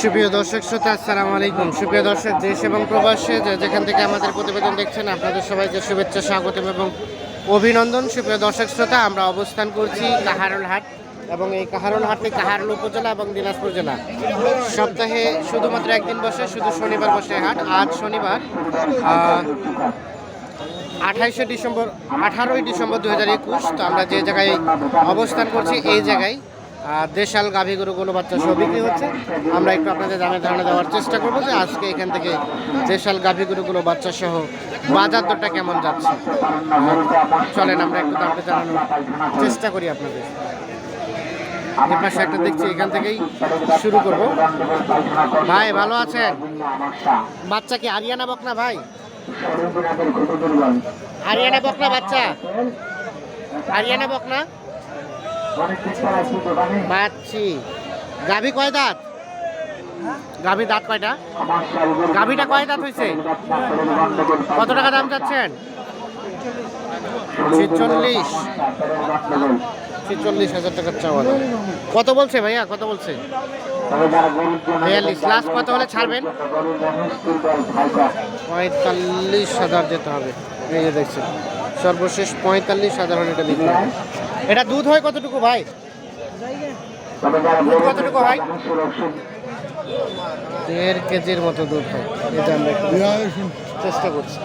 সুপ্রিয় দর্শক শ্রোতা, আসসালামু আলাইকুম। সুপ্রিয় দর্শক, দেশ এবং প্রবাসে যেখান থেকে আমাদের প্রতিবেদন দেখছেন, আপনাদের সবাইকে শুভেচ্ছা, স্বাগতম এবং অভিনন্দন। সুপ্রিয় দর্শক শ্রোতা, আমরা অবস্থান করছি কাহারুল হাট এবং এই কাহারুল হাটটি কাহারুল উপজেলা এবং দিনাজপুর জেলা। সপ্তাহে শুধুমাত্র একদিন বসে, শুধু শনিবার বসে হাট। আজ শনিবার আঠাইশে ডিসেম্বর, আঠারোই ডিসেম্বর দু হাজার একুশ। তো আমরা যে জায়গায় অবস্থান করছি, এই জায়গায় দেশাল গাভী গরুগুলো বাচ্চা সব বিক্রি হচ্ছে। আমরা একটু আপনাদের দামে ধারণা দেওয়ার চেষ্টা করব যে আজকে এখান থেকে দেশাল গাভী গরুগুলো বাচ্চা সহ বাজার দরটা কেমন যাচ্ছে। চলেন, আমরা একটু দামটা জানানোর চেষ্টা করি আপনাদের। পাশে একটা দেখছি, এখান থেকেই শুরু করব। ভাই, ভালো আছেন? বাচ্চা কি আরিয়ানা বকনা ভাই? আরিয়ানা বকনা বাচ্চা? আরিয়ানা বকনা? বাচ্চি গাভী কয় দাঁত? গাভী দাঁত কয়টা? গাভীটা কয় দাঁত হয়েছে কত টাকা দাম চাচ্ছেন? ছেচল্লিশ। ছেচল্লিশ হাজার টাকার চাওয়া। কত বলছে ভাইয়া? কত বলছে? বিয়াল্লিশ। লাস্ট কত হলে ছাড়বেন? পঁয়তাল্লিশ হাজার যেতে হবে। এই যে দেখছেন। সর্বশেষ পঁয়তাল্লিশ হাজার হলে এটা বিক্রি হবে। এটা দুধ হয় কতটুকু ভাই? দুধ কতটুকু হয় দেড় কেজির মতো দুধ হয়। এটা আমরা চেষ্টা করছি।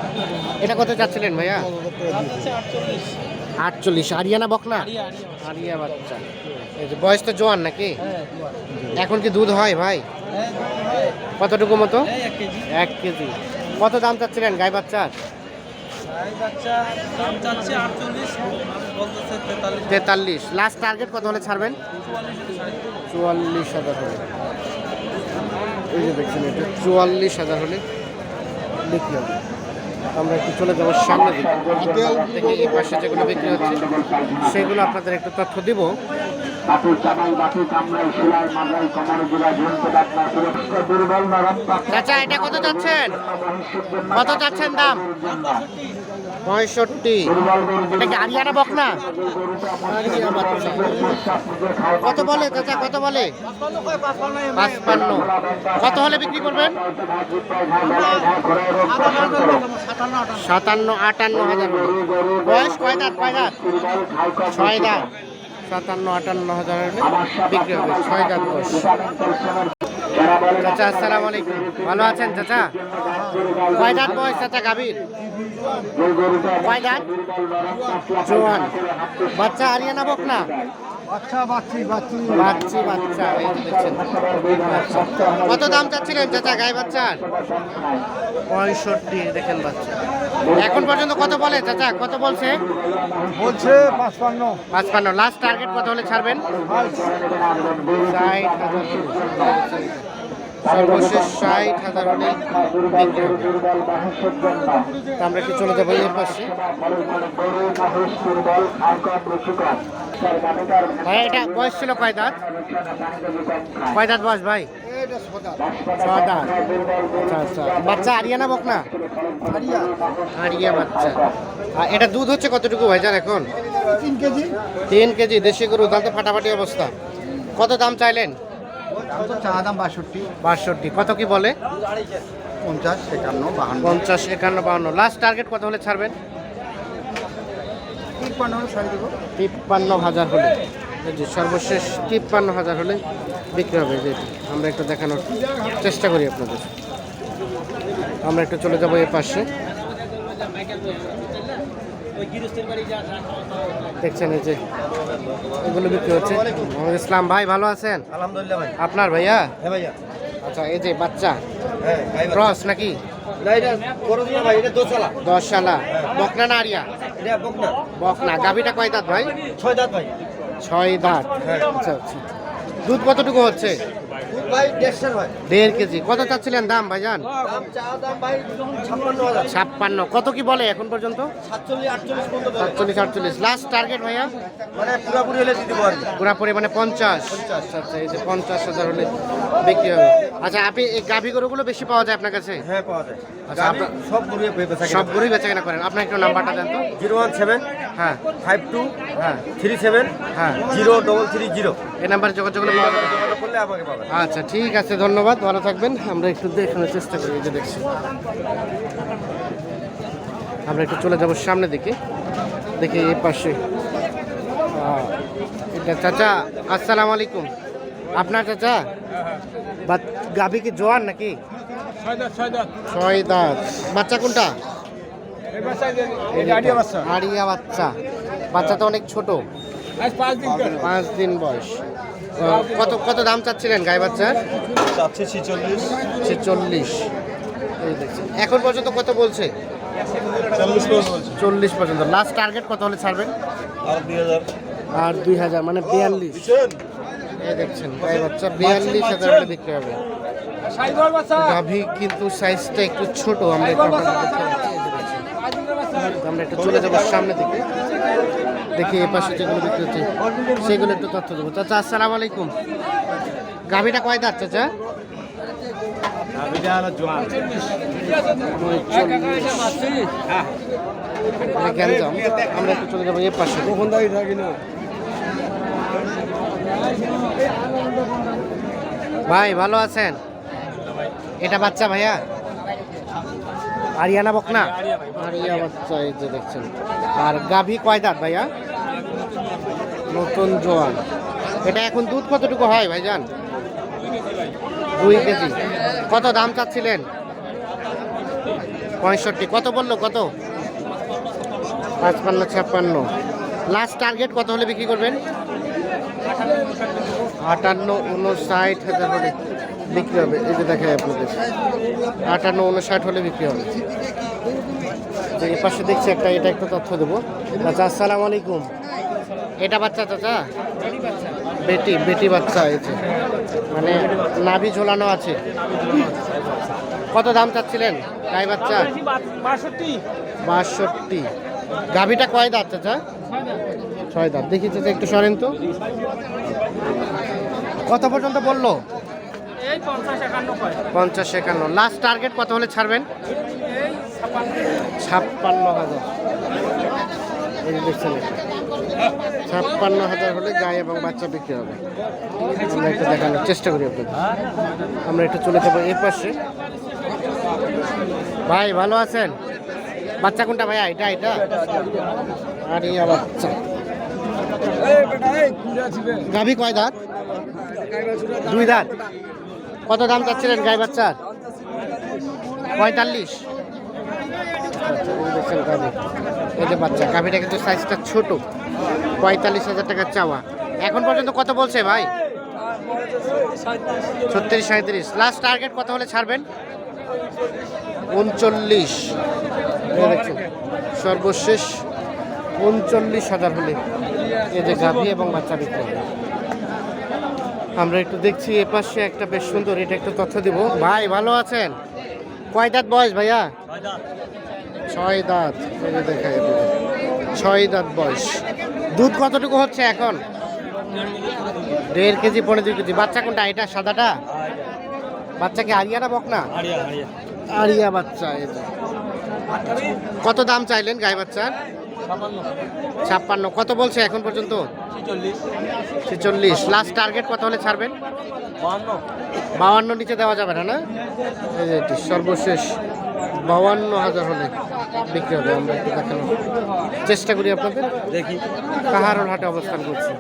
এটা কত চাচ্ছিলেন ভাইয়া? আটচল্লিশ। আরিয়ানা বকনা? আরিয়া বাচ্চা। এই যে বয়স তো জোয়ান নাকি? এখন কি দুধ হয় ভাই? কতটুকু মতো? এক কেজি। কত দাম চাচ্ছিলেন গাই বাচ্চার? তেতাল্লিশ। লাস্ট টার্গেট কত হলে ছাড়বেন? চুয়াল্লিশ হাজার হলে। এই যে দেখছেন এটা চুয়াল্লিশ হাজার হলে বিক্রি আমরা একটু চলে যাব সামনে দিকে। দেখি এই পাশে যেগুলো বিক্রি হচ্ছে সেগুলো আপনাদের একটু তথ্য দিব। বাপু চামাই বাপু কামড়াই শিলাই কমার ঝুলতে সুরক্ষিত দুর্বল নরম চাচা এটা কত চাচ্ছেন? কত চাচ্ছেন দাম? পঁয়ষট্টি। এটা কি আরিয়ানা বকনা? আরিয়া বাচ্চা। কত বলে চাচা কত বলে? পাঁচপান্ন। কত হলে বিক্রি করবেন? সাতান্ন আটান্ন হাজার। বয়স কয় দাঁত কয় দাঁত ছয় দাঁত। সাতান্ন আটান্ন হাজার বিক্রি হবে। ছয় দাঁত বয়স চাচা আসসালামু আলাইকুম। ভালো আছেন চাচা? কয় দাঁত বয়স চাচা গাভীর? কয় দাঁত জোয়ান। বাচ্চা হারিয়ানা বক না বাচ্চা বাচ্চি বাচ্চি। বাচ্চি বাচ্চা এই যে দেখছেন। বাচ্চা। কত দাম চাচ্ছিলেন চাচা গাই বাচ্চার? পঁয়ষট্টি দেখেন বাচ্চা। এখন পর্যন্ত কত বলে চাচা? কত বলছে? বলছে পাঁচপান্ন। পাঁচপান্ন। লাস্ট টার্গেট কত হলে ছাড়বেন? সর্বশেষ ষাট হাজার হলে আমরা কি চলে যাব এর পাশে। ভাই এটা বয়স ছিল কয় দাঁত? কয় দাঁত বয়স ভাই? আচ্ছা আচ্ছা। বাচ্চা আরিয়ানা বক না আরিয়া বাচ্চা। আর এটা দুধ হচ্ছে কতটুকু ভাই জান এখন? তিন কেজি। তিন কেজি দেশি গরু তাহলে তো ফাটাফাটি অবস্থা। কত দাম চাইলেন? বাষট্টি। কত কি বলে? পঞ্চাশ একান্ন বাহান্ন। পঞ্চাশ একান্ন বাহান্ন। লাস্ট টার্গেট কত হলে ছাড়বেন? তিপ্পান্ন হলে দেবো তিপ্পান্ন হাজার হলে। এই যে সর্বশেষ তিপ্পান্ন হাজার হলে বিক্রি হবে যে আমরা একটু দেখানোর চেষ্টা করি আপনাদের। আমরা একটু চলে যাব এর পাশে। দেখছেন এই যে এগুলো বিক্রি হচ্ছে। মোহাম্মদ ইসলাম ভাই ভালো আছেন? আলহামদুলিল্লাহ ভাই। আপনার ভাইয়া? হ্যাঁ ভাইয়া। আচ্ছা এই যে বাচ্চা। হ্যাঁ ক্রস নাকি? না এটা করো না ভাই এটা দোতলা। দশ সালা বকনা না আরিয়া? এটা বকনা বকনা গাভিটা কয় দাঁত ভাই? ছয় দাঁত ভাই। ছয় দাঁত। হ্যাঁ। আচ্ছা আচ্ছা। দুধ কতটুকু হচ্ছে? দেড় কেজি। কত চাচ্ছিলেন দাম ভাইজান? ভাই ছাপ্পান্ন হাজার। ছাপ্পান্ন। কত কি বলে এখন পর্যন্ত? সাতচল্লিশ আটচল্লিশ লাস্ট টার্গেট ভাইয়া? মানে পুরোপুরি হলে আর কি পঞ্চাশ। আচ্ছা আচ্ছা এই যে পঞ্চাশ হাজার হলে বিক্রি হবে। আচ্ছা আপনি এই গাভি গরুগুলো বেশি পাওয়া যায় আপনার কাছে? হ্যাঁ পাওয়া যায়। আচ্ছা, সব বেচা সব গরুই বেচা কেনা করেন। আপনার একটু নাম্বারটা দেন তো। জিরো ওয়ান সেভেন হ্যাঁ। ফাইভ টু হ্যাঁ। থ্রি সেভেন হ্যাঁ। Zero double three zero. এই নাম্বারে যোগাযোগ করলে আমাকে পাবেন। আচ্ছা ঠিক আছে ধন্যবাদ ভালো থাকবেন। আমরা একটু দেখানোর চেষ্টা করি যে দেখছি। আমরা একটু চলে যাব সামনের দিকে। দেখি এই পাশে। এটা চাচা আসসালামু আলাইকুম। আপনার চাচা? বা গাভী কি জোয়ান নাকি? ছয় দাঁত বাচ্চা কোনটা? আড়িয়া বাচ্চা। বাচ্চা তো অনেক ছোট। পাঁচ দিন বয়স। কত কত দাম চাচ্ছিলেন গায়ে বাচ্চার চাচ্ছে ছিচল্লিশ। ছেচল্লিশ। এখন পর্যন্ত কত বলছে? চল্লিশ পর্যন্ত লাস্ট টার্গেট কত হলে ছাড়বেন? আর দুই হাজার। আর দুই হাজার মানে বিয়াল্লিশ। এই দেখছেন গায়ে বাচ্চা বিয়াল্লিশ হাজার হলে বিক্রি হবে। গাভী কিন্তু সাইজটা একটু ছোট আমরা একটু আপনাদের দেখাচ্ছি। এই যে দেখছেন। আমরা একটু চলে যাব সামনে দিকে। দেখি এ পাশে যেগুলো বিক্রি হচ্ছে সেগুলো একটু তথ্য দেবো। চাচা আসসালামু আলাইকুম। গাভীটা কয় দাঁত চাচা? আমরা একটু চলে যাব এ পাশে। কখন দাঁড়িয়ে থাকি না ভাই ভালো আছেন? এটা বাচ্চা ভাইয়া? আরিয়ানা বকনা? আরিয়া বাচ্চা এই দেখছেন। আর গাভী কয় দাঁত ভাইয়া? নতুন জোয়ান। এটা এখন দুধ কতটুকু হয় ভাইজান? দুই কেজি। কত দাম চাচ্ছিলেন? পঁয়ষট্টি। কত বলল? কত? পাঁচপান্ন, ছাপ্পান্ন। লাস্ট টার্গেট কত হলে বিক্রি করবেন? আটান্ন উনষাট হাজার বিক্রি হবে। এই যে দেখায় আপনাদের। আটান্ন, উনষাট হলে বিক্রি হবে। এই পাশে দেখছি একটা, এটা একটু তথ্য দেবো। আচ্ছা আসসালামু আলাইকুম। এটা বাচ্চা চাচা? বেটি বেটি বাচ্চা হয়েছে মানে নাভি ঝোলানো আছে। কত দাম চাচ্ছিলেন? গাই বাচ্চা? বাষট্টি। গাভিটা কয় দাঁত চাচা? ছয় দাঁত। দেখি চাচা, একটু সরেন তো। কত পর্যন্ত বলল। পঞ্চাশ একান্ন লাস্ট টার্গেট কত হলে ছাড়বেন? ছাপ্পান্ন। হাজার। দেখছেন ছাপ্পান্ন হাজার হলে গায়ে এবং বাচ্চা বিক্রি হবে। আমরা একটু দেখানোর চেষ্টা করি আপনাদের। আমরা একটু চলে যাব এর পাশে। ভাই ভালো আছেন? বাচ্চা কোনটা ভাইয়া এটা এটা? আর ইয়া বাচ্চা। গাভী কয় দাঁত? দুই দাঁত। কত দাম চাচ্ছিলেন গাই বাচ্চার? পঁয়তাল্লিশ। এই যে বাচ্চা, গাভীটা কিন্তু সাইজটা ছোট। পঁয়তাল্লিশ হাজার টাকা চাওয়া। এখন পর্যন্ত কত বলছে ভাই? ছত্রিশ সাঁত্রিশ লাস্ট টার্গেট কত হলে ছাড়বেন? উনচল্লিশ। দেখছেন সর্বশেষ উনচল্লিশ হাজার হলে যে গাভী এবং বাচ্চা বিক্রি। আমরা একটু দেখছি এ পাশে একটা বেশ সুন্দর এটা একটু তথ্য দিব। ভাই ভালো আছেন? কয় দাঁত বয়স ভাইয়া? ছয় দাঁত। দেখাই ছয় দাঁত বয়স। দুধ কতটুকু হচ্ছে এখন? দেড় কেজি পনেরো দুই কেজি। বাচ্চা কোনটা এটা সাদাটা? বাচ্চা কি আরিয়ানা বক না আরিয়া বাচ্চা কত দাম চাইলেন গাই বাচ্চার? ছাপ্পান্ন। কত বলছে এখন পর্যন্ত? ছেচল্লিশ। লাস্ট টার্গেট কত হলে ছাড়বেন? বাউান্ন নিচে দেওয়া যাবে না না? এই এটি সর্বশেষ বাউান্ন হাজার হলে বিক্রি হবে। আমরা একটু দেখানোর চেষ্টা করি আপনাদের। দেখি। কাহারোর হাটে অবস্থান করছি।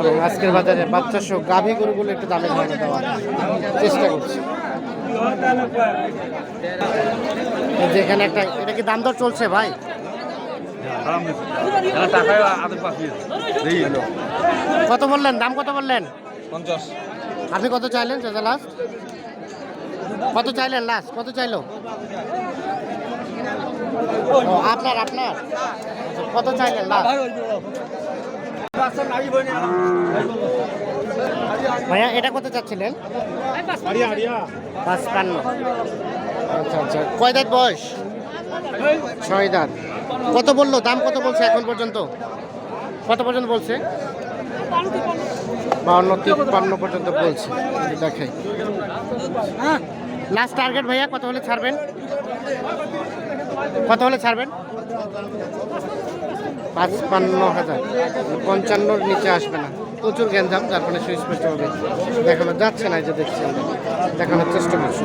এবং আজকের বাজারে বাচ্চা সহ গাভী গরুগুলো একটু দামে ধারণা দেওয়ার চেষ্টা করছি। এই যে এখানে একটা এটা কি দাম দর চলছে ভাই? কত বললেন? দাম কত বললেন? পঞ্চাশ। আপনি কত চাইলেন? চাচা লাস্ট কত চাইলেন লাস্ট কত চাইলো? আপনার আপনার। কত চাইলেন লাস্ট ভাইয়া এটা কত চাচ্ছিলেন? পাঁচপান্ন আচ্ছা আচ্ছা। কয় দাঁত বয়স? ছয় দাঁত। কত বলল? দাম কত বলছে এখন পর্যন্ত? কত পর্যন্ত বলছে? বাউন্ন, তিপ্পান্ন পর্যন্ত বলছে। দেখাই লাস্ট টার্গেট ভাইয়া, কত হলে ছাড়বেন? কত হলে ছাড়বেন? পাঁচপান্ন হাজার। পঞ্চান্নর নিচে আসবে না। প্রচুর গ্যাঞ্জাম, যার ফলে সুস্পষ্টভাবে দেখানো যাচ্ছে না, এই যে দেখছি দেখানোর চেষ্টা করছি।